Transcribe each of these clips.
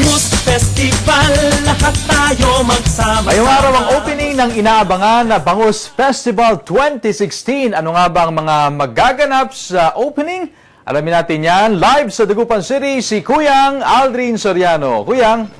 Bangus Festival, lahat tayo magsama Ngayong araw ang opening ng inaabangan na Bangus Festival 2016. Ano nga ba ang mga magaganap sa opening? Alamin natin yan live sa Dagupan City si Kuyang Aldrin Soriano. Kuyang,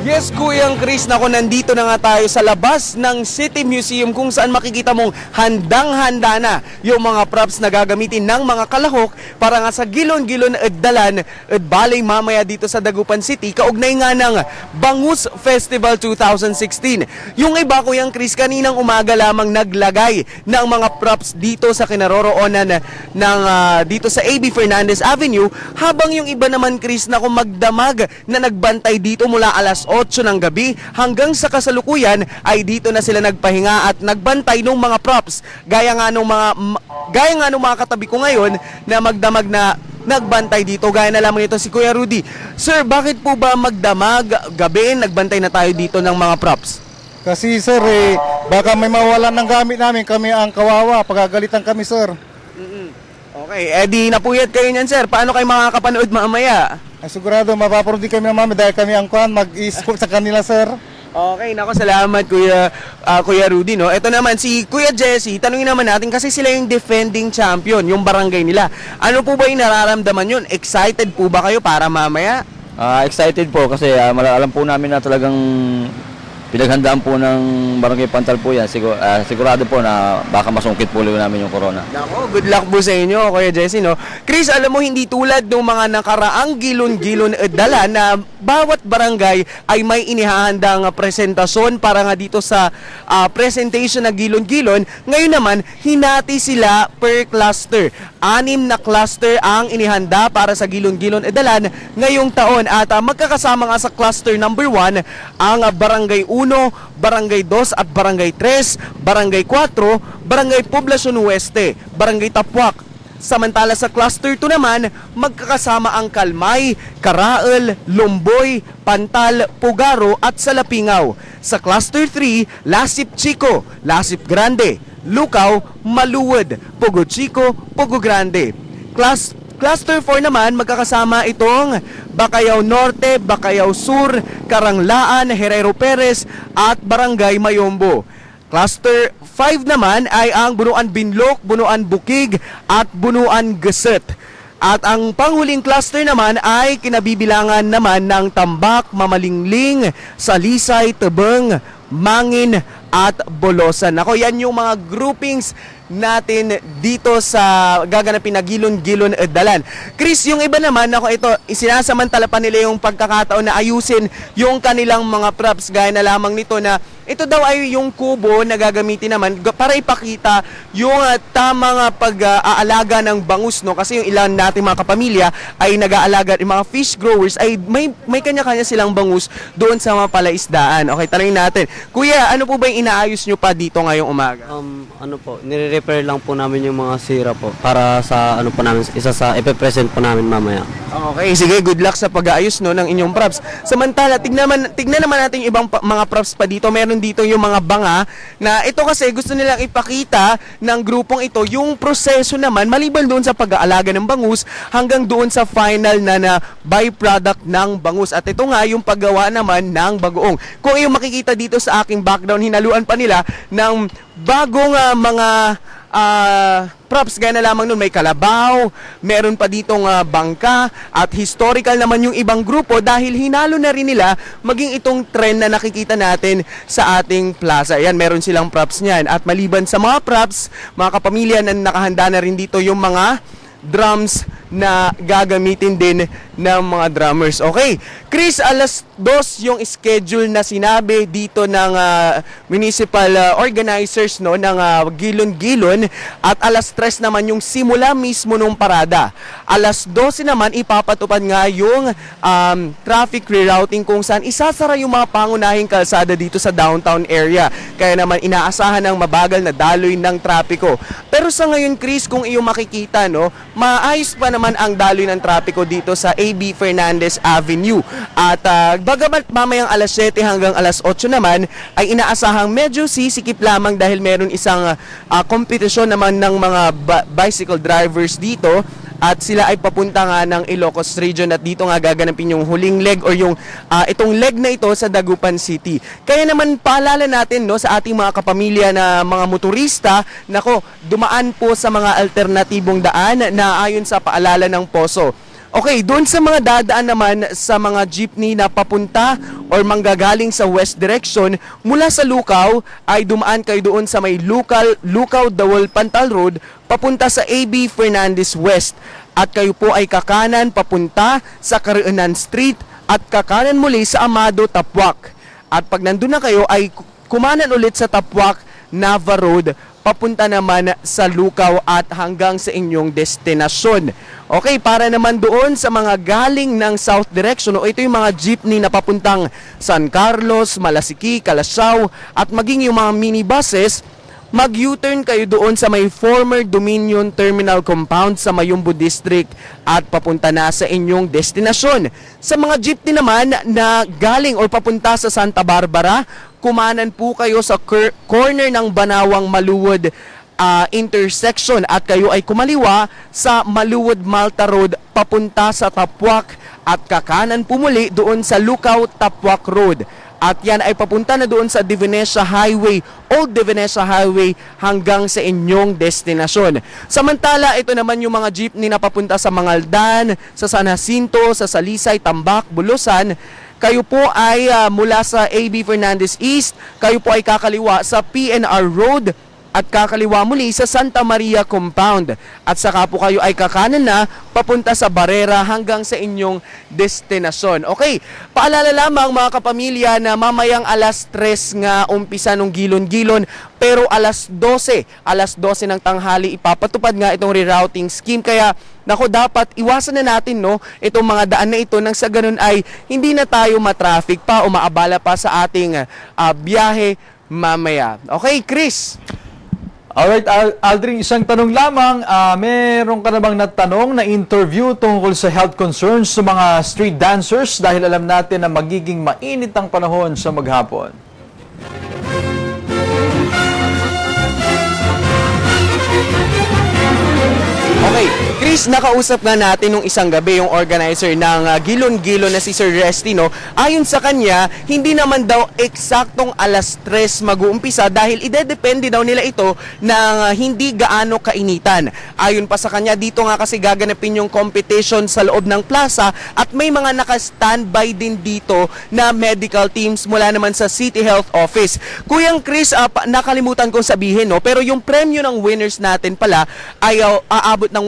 Yes, Kuyang Chris, nako nandito na nga tayo sa labas ng City Museum kung saan makikita mong handang-handa na yung mga props na gagamitin ng mga kalahok para nga sa gilon-gilon at dalan at balay mamaya dito sa Dagupan City kaugnay nga ng Bangus Festival 2016. Yung iba, Kuyang Chris, kaninang umaga lamang naglagay ng mga props dito sa kinaroroonan ng ah, dito sa AB Fernandez Avenue habang yung iba naman, Chris, na kung magdamag na nagbantay dito mula alas 8 ng gabi hanggang sa kasalukuyan ay dito na sila nagpahinga at nagbantay ng mga props. Gaya nga nung mga gaya nga nung mga katabi ko ngayon na magdamag na nagbantay dito gaya na lamang ito si Kuya Rudy. Sir, bakit po ba magdamag gabi nagbantay na tayo dito ng mga props? Kasi sir, eh, baka may mawalan ng gamit namin. Kami ang kawawa. Pagagalitan kami sir. Okay, edi napuyat kayo niyan sir. Paano kayo makakapanood mamaya? Ay, sigurado mapaparod din kami ng mami dahil kami ang kwan mag-i-scoop sa kanila sir. Okay, nako salamat Kuya ah, Kuya Rudy no. Ito naman si Kuya Jesse, tanungin naman natin kasi sila yung defending champion, yung barangay nila. Ano po ba yung nararamdaman yun? Excited po ba kayo para mamaya? Ah, excited po kasi ah, mala- alam po namin na talagang pinaghandaan po ng Barangay Pantal po yan. Sigur, ah, sigurado po na baka masungkit po namin yung corona. Nako, good luck po sa inyo, Kuya Jesse, no? Chris, alam mo, hindi tulad ng mga nakaraang gilon-gilon at dala na bawat barangay ay may inihahandang presentasyon para nga dito sa ah, presentation na gilon-gilon. Ngayon naman, hinati sila per cluster. Anim na cluster ang inihanda para sa gilon-gilon at dalan ngayong taon. At ah, magkakasama nga sa cluster number 1 ang ah, Barangay 1, Barangay 2 at Barangay 3, Barangay 4, Barangay Poblacion Oeste, Barangay Tapuak. Samantala sa cluster 2 naman, magkakasama ang Kalmay, Karaal, Lumboy, Pantal, Pugaro at Salapingaw. Sa cluster 3, Lasip Chico, Lasip Grande, Lukaw, Maluwad, Pugo Chico, Pugo Grande. Class Cluster 4 naman, magkakasama itong Bacayao Norte, Bacayao Sur, Karanglaan, Herrero Perez at Barangay Mayombo. Cluster 5 naman ay ang Bunuan Binlok, Bunuan Bukig at Bunuan Geset. At ang panghuling cluster naman ay kinabibilangan naman ng Tambak, Mamalingling, Salisay, Tebeng, Mangin at Bolosan. Ako, yan yung mga groupings natin dito sa gaganapin na Gilon-Gilon Dalan. Chris, yung iba naman, ako ito, isinasamantala pa nila yung pagkakataon na ayusin yung kanilang mga props gaya na lamang nito na ito daw ay yung kubo na gagamitin naman para ipakita yung ah, tamang ah, pag-aalaga ng bangus no kasi yung ilan nating mga kapamilya ay nag-aalaga yung mga fish growers ay may may kanya-kanya silang bangus doon sa mga palaisdaan. Okay, tanungin natin. Kuya, ano po ba yung inaayos nyo pa dito ngayong umaga? Um, ano po, nire-repair lang po namin yung mga sira po para sa ano po namin, isa sa ipe-present po namin mamaya. Okay, sige, good luck sa pag-aayos no ng inyong props. Samantala, tignan naman tignan naman natin yung ibang pa- mga props pa dito. Meron dito yung mga banga na ito kasi gusto nilang ipakita ng grupong ito yung proseso naman maliban doon sa pag-aalaga ng bangus hanggang doon sa final na na byproduct ng bangus. At ito nga yung paggawa naman ng bagoong. Kung yung makikita dito sa aking background, hinaluan pa nila ng bagong ah, mga ah, props gaya na lamang nun may kalabaw, meron pa ditong ah, bangka at historical naman yung ibang grupo dahil hinalo na rin nila maging itong trend na nakikita natin sa ating plaza. Ayan, meron silang props niyan. At maliban sa mga props, mga kapamilya na nakahanda na rin dito yung mga drums na gagamitin din ng mga drummers. Okay, Chris, alas dos yung schedule na sinabi dito ng ah, municipal ah, organizers no ng ah, Gilon-Gilon at alas tres naman yung simula mismo nung parada. Alas 12 naman ipapatupad nga yung um, traffic rerouting kung saan isasara yung mga pangunahing kalsada dito sa downtown area. Kaya naman inaasahan ng mabagal na daloy ng trapiko. Pero sa ngayon, Chris, kung iyong makikita, no, maayos pa naman ang daloy ng trapiko dito sa AB Fernandez Avenue. At ah, bagamat mamayang alas 7 hanggang alas 8 naman, ay inaasahang medyo sisikip lamang dahil meron isang ah, kompetisyon naman ng mga bicycle drivers dito at sila ay papunta nga ng Ilocos Region at dito nga gaganapin yung huling leg or yung ah, itong leg na ito sa Dagupan City. Kaya naman paalala natin no sa ating mga kapamilya na mga motorista, nako, dumaan po sa mga alternatibong daan na ayon sa paalala ng poso. Okay, doon sa mga dadaan naman sa mga jeepney na papunta or manggagaling sa west direction, mula sa Lukaw ay dumaan kayo doon sa may Lukaw, Lukaw Dawol Pantal Road papunta sa AB Fernandez West. At kayo po ay kakanan papunta sa Karuanan Street at kakanan muli sa Amado Tapwak. At pag nandun na kayo ay kumanan ulit sa Tapwak, Nava Road papunta naman sa Lukaw at hanggang sa inyong destinasyon. Okay, para naman doon sa mga galing ng south direction, o ito yung mga jeepney na papuntang San Carlos, Malasiki, Calasaw, at maging yung mga minibuses, mag-U-turn kayo doon sa may former Dominion Terminal Compound sa Mayumbo District at papunta na sa inyong destinasyon. Sa mga jeepney naman na galing or papunta sa Santa Barbara, kumanan po kayo sa corner ng Banawang Maluwod ah, intersection at kayo ay kumaliwa sa Maluwod Malta Road papunta sa Tapwak at kakanan pumuli doon sa Lukaw Tapwak Road. At yan ay papunta na doon sa Divinesia Highway, Old Divinesia Highway hanggang sa inyong destinasyon. Samantala, ito naman yung mga jeepney na papunta sa Mangaldan, sa San Jacinto, sa Salisay, Tambak, Bulusan. Kayo po ay ah, mula sa AB Fernandez East, kayo po ay kakaliwa sa PNR Road at kakaliwa muli sa Santa Maria Compound. At saka po kayo ay kakanan na papunta sa Barrera hanggang sa inyong destinasyon. Okay, paalala lamang mga kapamilya na mamayang alas 3 nga umpisa ng gilon-gilon pero alas 12, alas 12 ng tanghali ipapatupad nga itong rerouting scheme. Kaya nako dapat iwasan na natin no itong mga daan na ito nang sa ganun ay hindi na tayo matraffic pa o maabala pa sa ating ah, biyahe mamaya. Okay, Chris? Alright, Al- Aldrin, isang tanong lamang. Ah, meron ka na bang natanong na interview tungkol sa health concerns sa mga street dancers dahil alam natin na magiging mainit ang panahon sa maghapon? Okay, Chris, nakausap nga natin nung isang gabi yung organizer ng ah, Gilon-Gilon na si Sir Resty, no? Ayon sa kanya, hindi naman daw eksaktong alas 3 mag-uumpisa dahil idedepende daw nila ito ng ah, hindi gaano kainitan. Ayon pa sa kanya, dito nga kasi gaganapin yung competition sa loob ng plaza at may mga naka-standby din dito na medical teams mula naman sa City Health Office. Kuyang Chris, pa- nakalimutan kong sabihin, no? Pero yung premyo ng winners natin pala ay ah, aabot ng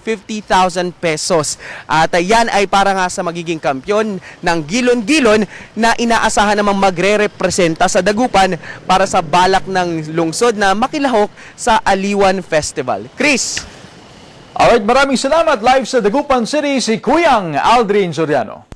150,000 pesos. At uh, yan ay para nga sa magiging kampyon ng Gilon-Gilon na inaasahan namang magre-representa sa Dagupan para sa balak ng lungsod na makilahok sa Aliwan Festival. Chris! Alright, maraming salamat. Live sa Dagupan City, si Kuyang Aldrin Soriano.